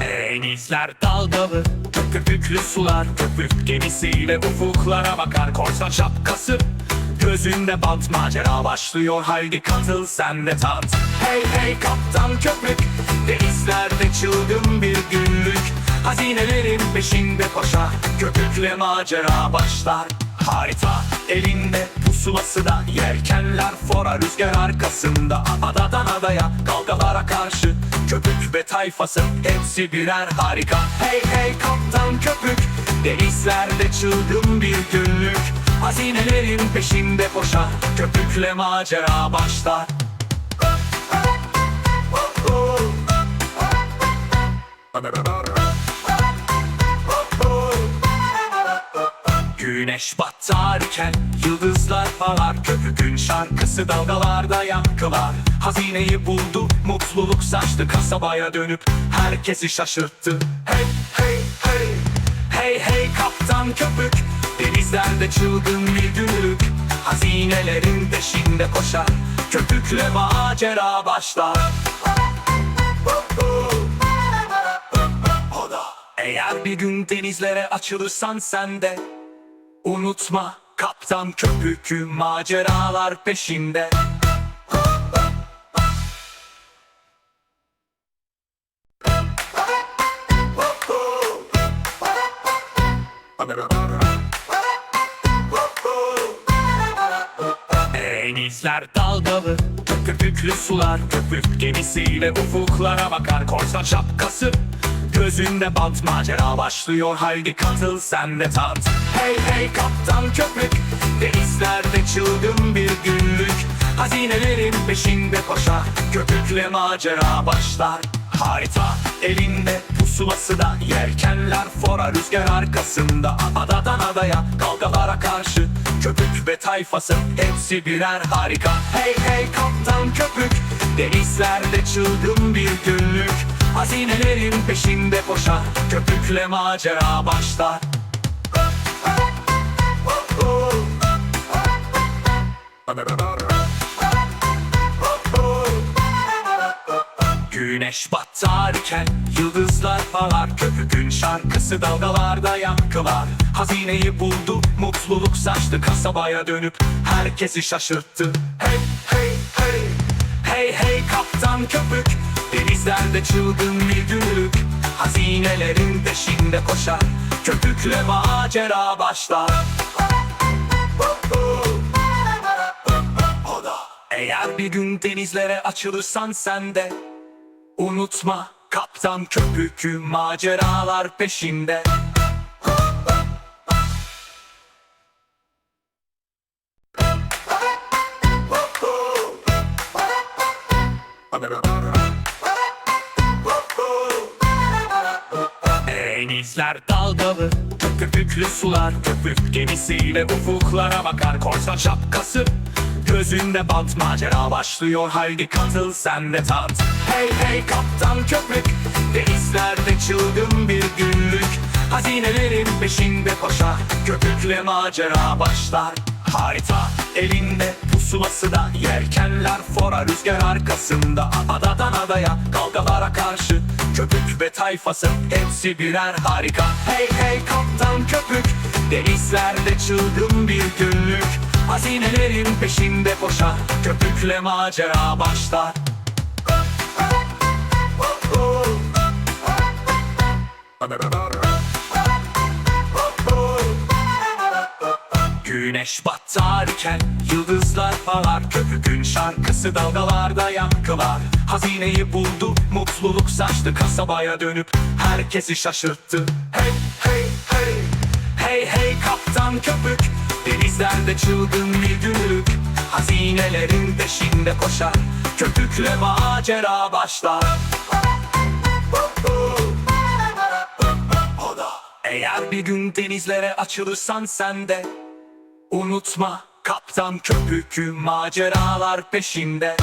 Denizler dalgalı, köpüklü sular Köpük gemisiyle ufuklara bakar Korsan şapkası, gözünde bant Macera başlıyor haydi katıl sen de tat. Hey hey kaptan köpük Denizlerde çılgın bir günlük. Hazinelerin peşinde koşar Köpükle macera başlar. Harita elinde pusulası da Yelkenler fora rüzgar arkasında Adadan adaya dalgalara karşı Köpük ve tayfası hepsi birer harika Hey hey kaptan köpük Denizlerde çılgın bir günlük Hazinelerin peşinde koşar Köpükle macera başlar Güneş batarken yıldızlar parlar Köpükün şarkısı dalgalarda yankılar. Hazineyi buldu, mutluluk saçtı Kasabaya dönüp herkesi şaşırttı. Hey hey hey Hey hey kaptan köpük Denizlerde çılgın bir günlük Hazinelerin peşinde koşar Köpükle macera başlar. Eğer bir gün denizlere açılırsan sen de Unutma kaptan köpükü maceralar peşinde. Denizler dalgalı, köpüklü sular Köpük gemisiyle ufuklara bakar. Korsan şapkası, gözünde bant Macera başlıyor haydi katıl sen de tat. Hey hey kaptan köpük Denizlerde çılgın bir günlük. Hazinelerin peşinde koşar Köpükle macera başlar. Harita elinde pusulası da Yelkenler. Fora rüzgar arkasında Adadan adaya dalgalara karşı. Köpük ve tayfası hepsi birer harika. Hey hey kaptan köpük Denizlerde çılgın bir günlük Hazinelerin peşinde koşar Köpükle macera başlar. Güneş batarken yıldızlar parlar Köpükün şarkısı dalgalarda yankılar. Hazineyi buldu, mutluluk saçtı Kasabaya dönüp herkesi şaşırttı. Hey hey hey Hey hey kaptan köpük Denizlerde çılgın bir günlük. Hazinelerin peşinde koşar. Köpükle macera başlar. Eğer bir gün denizlere açılırsan sen de. Unutma kaptan köpükü maceralar peşinde Denizler dalgalı, köpüklü sular Köpük gemisiyle ufuklara bakar Korsan şapkası, gözünde bant Macera başlıyor haydi katıl sen de tat. Hey hey kaptan köpük Denizlerde çılgın bir günlük. Hazinelerin peşinde koşar Köpükle macera başlar Harita elinde pusulası da Yelkenler fora rüzgar arkasında Adadan adaya dalgalara karşı Köpük ve tayfası hepsi birer harika Hey hey kaptan köpük Denizlerde çılgın bir günlük Hazinelerin peşinde koşar Köpükle macera başlar Güneş batarken yıldızlar parlar Köpükün şarkısı dalgalarda yankılar. Hazineyi buldu, mutluluk saçtı. Kasabaya dönüp herkesi şaşırttı. Hey hey hey. Hey hey kaptan köpük. Denizlerde çılgın bir günlük Hazinelerin peşinde koşar. Köpükle macera başlar. Eğer bir gün denizlere açılırsan sen de Unutma kaptan köpükü maceralar peşinde